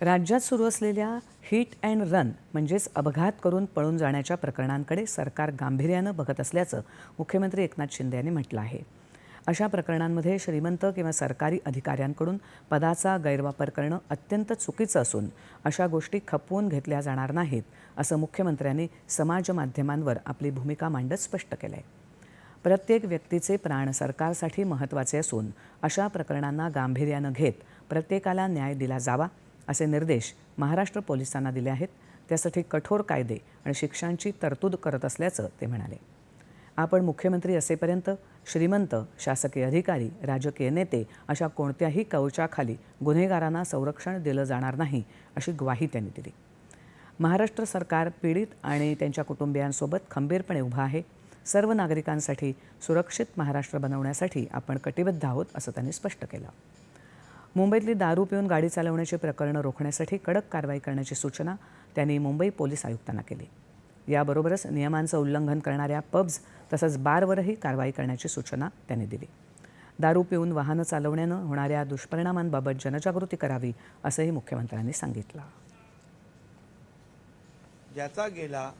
राज्यात सुरू असलेल्या हिट अँड रन म्हणजेच अपघात करून पळून जाण्याच्या प्रकरणांकडे सरकार गांभीर्यानं बघत असल्याचं मुख्यमंत्री एकनाथ शिंदे यांनी म्हटलं आहे. अशा प्रकरणांमध्ये श्रीमंत किंवा सरकारी अधिकाऱ्यांकडून पदाचा गैरवापर करणं अत्यंत चुकीचं असून अशा गोष्टी खपवून घेतल्या जाणार नाहीत असं मुख्यमंत्र्यांनी समाज माध्यमांवर आपली भूमिका मांडत स्पष्ट केलं आहे प्रत्येक व्यक्तीचे प्राण सरकारसाठी महत्त्वाचे असून अशा प्रकरणांना गांभीर्यानं घेत प्रत्येकाला न्याय दिला जावा असे निर्देश महाराष्ट्र पोलिसांना दिले आहेत. त्यासाठी कठोर कायदे आणि शिक्षांची तरतूद करत असल्याचं ते म्हणाले. आपण मुख्यमंत्री असेपर्यंत श्रीमंत शासकीय अधिकारी राजकीय नेते अशा कोणत्याही कवचाखाली गुन्हेगारांना संरक्षण दिलं जाणार नाही अशी ग्वाही त्यांनी दिली. महाराष्ट्र सरकार पीडित आणि त्यांच्या कुटुंबियांसोबत खंबीरपणे उभं आहे. सर्व नागरिकांसाठी सुरक्षित महाराष्ट्र बनवण्यासाठी आपण कटिबद्ध आहोत असं त्यांनी स्पष्ट केलं. मुंबईतली दारू पिऊन गाडी चालवण्याची प्रकरणं रोखण्यासाठी कडक कारवाई करण्याची सूचना त्यांनी मुंबई पोलीस आयुक्तांना केली. याबरोबरच नियमांचं उल्लंघन करणाऱ्या पब्स तसंच बारवरही कारवाई करण्याची सूचना त्यांनी दिली. दारू पिऊन वाहनं चालवण्यानं होणाऱ्या दुष्परिणामांबाबत जनजागृती करावी असंही मुख्यमंत्र्यांनी सांगितलं. ज्याचा गेला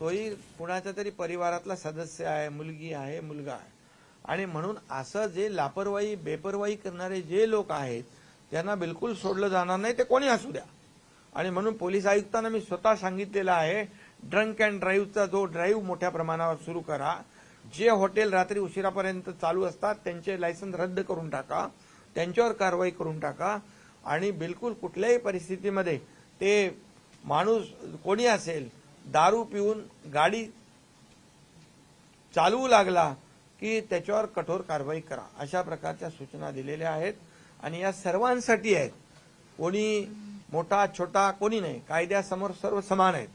तोही कुणाच्या तरी परिवारातला सदस्य आहे मुलगी आहे मुलगा आहे. आणि म्हणून असं जे लापरवाही बेपरवाही करणारे जे लोक आहेत त्यांना बिलकुल सोडलं जाणार नाही ते कोणी असू द्या. आणि म्हणून पोलीस आयुक्तांना मी स्वतः सांगितलेलं आहे ड्रंक अँड ड्राईव्हचा जो ड्राईव्ह मोठ्या प्रमाणावर सुरू करा. जे हॉटेल रात्री उशिरापर्यंत चालू असतात त्यांचे लायसन्स रद्द करून टाका. त्यांच्यावर कारवाई करून टाका. आणि बिलकुल कुठल्याही परिस्थितीमध्ये ते माणूस कोणी असेल दारू पिऊन गाडी चालवू लागला की त्याच्यावर कठोर कारवाई करा. अशा प्रकारच्या सूचना दिलेल्या आहेत आणि या सर्वांसाठी आहेत. कोणी मोठा छोटा कोणी नाही. कायद्यासमोर सर्व समान आहेत.